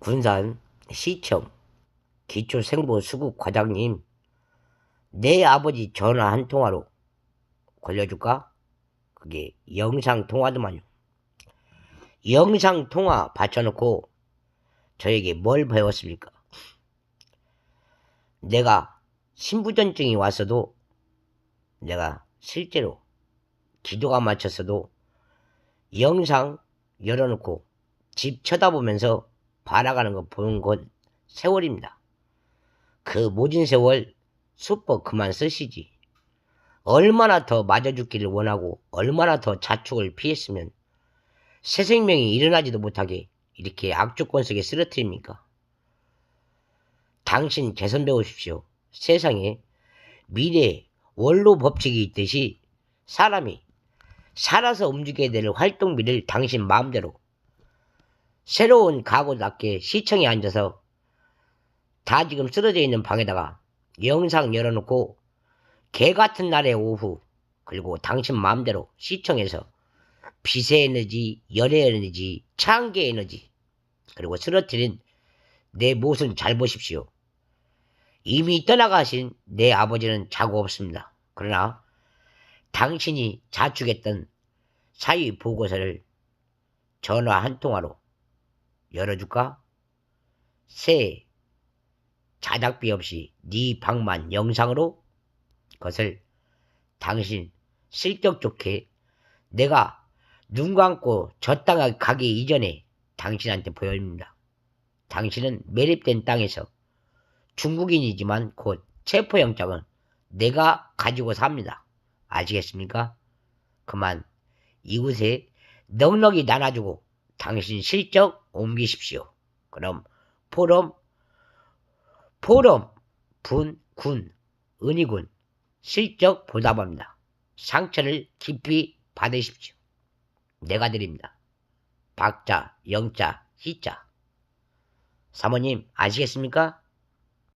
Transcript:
군산 시청 기초생보 수급 과장님 내 아버지 전화 한 통화로 걸려줄까? 그게 영상 통화더만요. 영상 통화 받쳐놓고 저에게 뭘 배웠습니까? 내가 신부전증이 왔어도 내가 실제로 기도가 맞췄어도 영상 열어놓고 집 쳐다보면서 바라가는 거 보는 건 세월입니다. 그 모진 세월 수법 그만 쓰시지. 얼마나 더 맞아 죽기를 원하고 얼마나 더 자축을 피했으면 새 생명이 일어나지도 못하게 이렇게 악조건 속에 쓰러뜨립니까? 당신 개선 배우십시오. 세상에 미래 원로 법칙이 있듯이 사람이 살아서 움직여야 될 활동비를 당신 마음대로 새로운 각오답게 시청에 앉아서 다 지금 쓰러져 있는 방에다가 영상 열어놓고 개 같은 날의 오후 그리고 당신 마음대로 시청에서 빛의 에너지, 열의 에너지, 창계 에너지 그리고 쓰러뜨린 내 모습 잘 보십시오. 이미 떠나가신 내 아버지는 자고 없습니다. 그러나 당신이 자축했던 사위 보고서를 전화 한 통화로 열어줄까? 새 자작비 없이 네 방만 영상으로 그것을 당신 실격 좋게 내가 눈 감고 저 땅에 가기 이전에 당신한테 보여줍니다. 당신은 매립된 땅에서 중국인이지만 곧 체포영장은 내가 가지고 삽니다. 아시겠습니까? 그만 이곳에 넉넉히 나눠주고 당신 실적 옮기십시오. 그럼 포럼, 포럼, 분, 군, 은희군 실적 보답합니다. 상처를 깊이 받으십시오. 내가 드립니다. 박자, 영자, 희자. 사모님 아시겠습니까?